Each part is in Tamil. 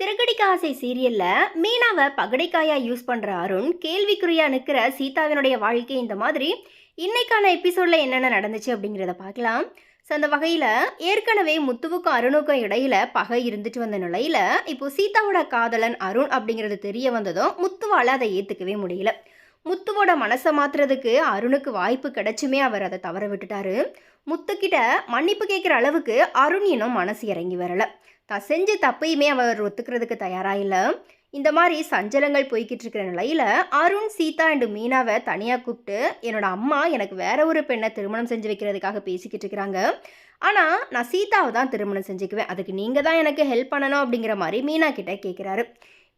சிறகடிக்க ஆசை சீரியல்ல மீனாவை பகடைக்காயா யூஸ் பண்ற அருண் கேள்விக்குறியா நிற்கிற சீதாவினுடைய வாழ்க்கை இந்த மாதிரி இன்னைக்கான எபிசோட்ல என்னென்ன நடந்துச்சு அப்படிங்கிறத பார்க்கலாம். ஸோ அந்த வகையில் ஏற்கனவே முத்துவுக்கும் அருணுக்கும் இடையில பகை இருந்துட்டு வந்த நிலையில இப்போ சீதாவோட காதலன் அருண் அப்படிங்கிறது தெரிய வந்ததும் முத்துவால் அதை ஏற்றுக்கவே முடியல. முத்துவோட மனசை மாத்துறதுக்கு அருணுக்கு வாய்ப்பு கிடைச்சுமே அவர் அதை தவற விட்டுட்டாரு. முத்துக்கிட்ட மன்னிப்பு கேட்குற அளவுக்கு அருண் இன்னும் மனசு இறங்கி வரலை. தான் செஞ்ச தப்பையுமே அவர் ஒத்துக்கிறதுக்கு தயாராக இல்லை. இந்த மாதிரி சஞ்சலங்கள் போய்கிட்டு இருக்கிற நிலையில் அருண் சீதா அண்டு மீனாவை தனியாக கூப்பிட்டு என்னோட அம்மா எனக்கு வேற ஒரு பெண்ணை திருமணம் செஞ்சு வைக்கிறதுக்காக பேசிக்கிட்டு இருக்கிறாங்க. ஆனால் நான் சீதாவை தான் திருமணம் செஞ்சுக்குவேன். அதுக்கு நீங்கள் தான் எனக்கு ஹெல்ப் பண்ணணும் அப்படிங்கிற மாதிரி மீனா கிட்ட கேட்குறாரு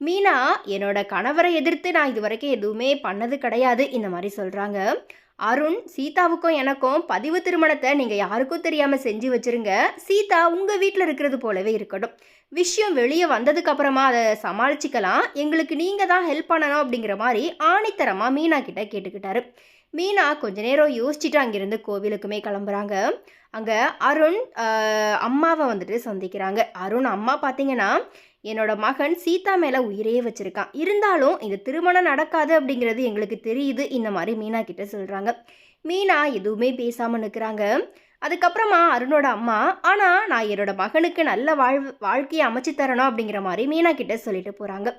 மீனா என்னோட கணவரை எதிர்த்து நான் இது வரைக்கும் எதுவுமே பண்ணது கிடையாது இந்த மாதிரி சொல்கிறாங்க அருண் சீதாவுக்கும் எனக்கும் பதிவு திருமணத்தை நீங்கள் யாருக்கும் தெரியாமல் செஞ்சு வச்சிருங்க. சீதா உங்கள் வீட்டில் இருக்கிறது போலவே இருக்கட்டும். விஷயம் வெளியே வந்ததுக்கப்புறமா அதை சமாளிச்சுக்கலாம். எங்களுக்கு நீங்கள் தான் ஹெல்ப் பண்ணணும் அப்படிங்கிற மாதிரி ஆணித்தரமாக மீனா கிட்ட கேட்டுக்கிட்டாரு. மீனா கொஞ்ச நேரம் யோசிச்சுட்டு அங்கேருந்து கோவிலுக்குமே கிளம்புறாங்க. அங்கே அருண் அம்மாவை வந்துட்டு சந்திக்கிறாங்க. அருண் அம்மா பார்த்தீங்கன்னா என்னோட மகன் சீதா மேலே உயிரே வச்சுருக்கான். இருந்தாலும் இந்த திருமணம் நடக்காது அப்படிங்கிறது எங்களுக்கு தெரியுது. இந்த மாதிரி மீனா கிட்ட சொல்கிறாங்க மீனா எதுவுமே பேசாமல் நிற்கிறாங்க அதுக்கப்புறமா அருணோட அம்மா ஆனால் நான் என்னோட மகனுக்கு நல்ல வாழ் வாழ்க்கையை அமைச்சு தரணும் அப்படிங்கிற மாதிரி மீனா கிட்ட சொல்லிட்டு போகிறாங்க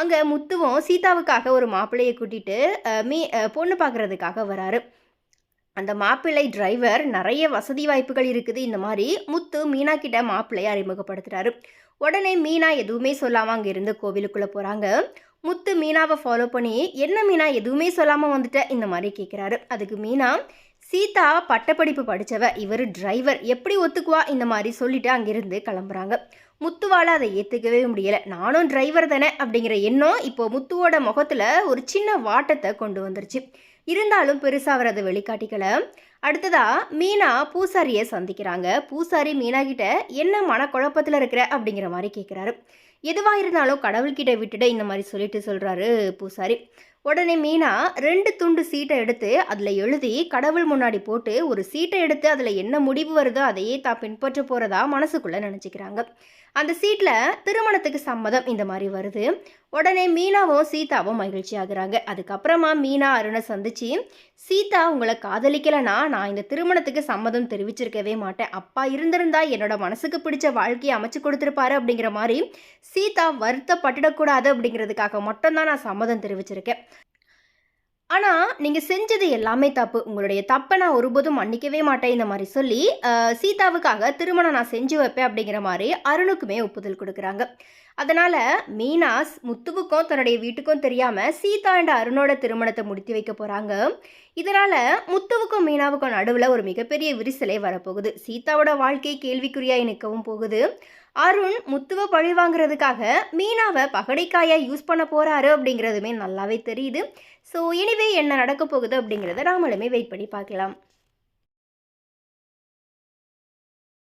அங்கே முத்துவும் சீதாவுக்காக ஒரு மாப்பிள்ளையை கூட்டிட்டு மீ பொண்ணு பார்க்குறதுக்காக வராரு. அந்த மாப்பிள்ளை டிரைவர் நிறைய வசதி வாய்ப்புகள் இருக்குது. இந்த மாதிரி முத்து மீனா கிட்ட மாப்பிள்ளையை அறிமுகப்படுத்துறாரு. உடனே மீனா எதுவுமே சொல்லாமல் அங்கே இருந்து கோவிலுக்குள்ளே போகிறாங்க முத்து மீனாவை ஃபாலோ பண்ணி என்ன மீனா எதுவுமே சொல்லாமல் வந்துட்ட? இந்த மாதிரி கேட்குறாரு அதுக்கு மீனா சீதா பட்டப்படிப்பு படித்தவ இவர் டிரைவர் எப்படி ஒத்துக்குவா? இந்த மாதிரி சொல்லிட்டு அங்கேருந்து கிளம்புறாங்க. முத்துவால் அதை ஏற்றுக்கவே முடியலை. நானும் டிரைவர் தானே? அப்படிங்கிற எண்ணம் இப்போ முத்துவோட முகத்தில் ஒரு சின்ன வாட்டத்தை கொண்டு வந்துருச்சு. இருந்தாலும் பெருசாக அவர் அதை வெளிக்காட்டிக்கல. அடுத்ததா மீனா பூசாரியை சந்திக்கிறாங்க. பூசாரி மீனா கிட்ட என்ன மனக்குழப்பத்தில் இருக்கிற? அப்படிங்கிற மாதிரி கேட்குறாரு எதுவாக இருந்தாலும் கடவுள்கிட்ட விட்டுட்டு இந்த மாதிரி சொல்லிட்டு சொல்கிறாரு பூசாரி. உடனே மீனா ரெண்டு துண்டு சீட்டை எடுத்து அதில் எழுதி கடவுள் முன்னாடி போட்டு ஒரு சீட்டை எடுத்து அதில் என்ன முடிவு வருதோ அதையே தான் பின்பற்ற போகிறதா மனசுக்குள்ளே நினச்சிக்கிறாங்க. அந்த சீட்டில் திருமணத்துக்கு சம்மதம் இந்த மாதிரி வருது. உடனே மீனாவும் சீதாவும் மகிழ்ச்சி ஆகுறாங்க. அதுக்கப்புறமா மீனா அருணை சந்திச்சு சீதா உங்களை காதலிக்கலைன்னா நான் இந்த திருமணத்துக்கு சம்மதம் தெரிவிச்சிருக்கவே மாட்டேன். அப்பா இருந்திருந்தா என்னோட மனசுக்கு பிடிச்ச வாழ்க்கையை அமைச்சு கொடுத்துருப்பாரு அப்படிங்கிற மாதிரி சீதா வருத்தப்பட்டுடக்கூடாது அப்படிங்கிறதுக்காக மட்டும்தான் நான் சம்மதம் தெரிவிச்சிருக்கேன். ஆனால் நீங்கள் செஞ்சது எல்லாமே தப்பு. உங்களுடைய தப்பை நான் ஒருபோதும் மன்னிக்கவே மாட்டேன் இந்த மாதிரி சொல்லி சீதாவுக்காக திருமணம் நான் செஞ்சு வைப்பேன் அப்படிங்கிற மாதிரி அருணுக்குமே ஒப்புதல் கொடுக்குறாங்க. அதனால் மீனாஸ் முத்துவுக்கும் தன்னுடைய வீட்டுக்கும் தெரியாமல் சீதா அண்ட் அருணோட திருமணத்தை முடித்து வைக்க போகிறாங்க இதனால் முத்துவுக்கும் மீனாவுக்கும் நடுவில் ஒரு மிகப்பெரிய விரிசலே வரப்போகுது. சீதாவோட வாழ்க்கை கேள்விக்குறியாக நிற்கவும் போகுது. அருண் முத்துவை பழி வாங்குறதுக்காக மீனாவை பகடைக்காயை யூஸ் பண்ண போகிறாரு அப்படிங்கிறதுமே நல்லாவே தெரியுது. ஸோ எனிவே என்ன நடக்க போகுது அப்படிங்கிறத நாமளுமே வெயிட் பண்ணி பார்க்கலாம்.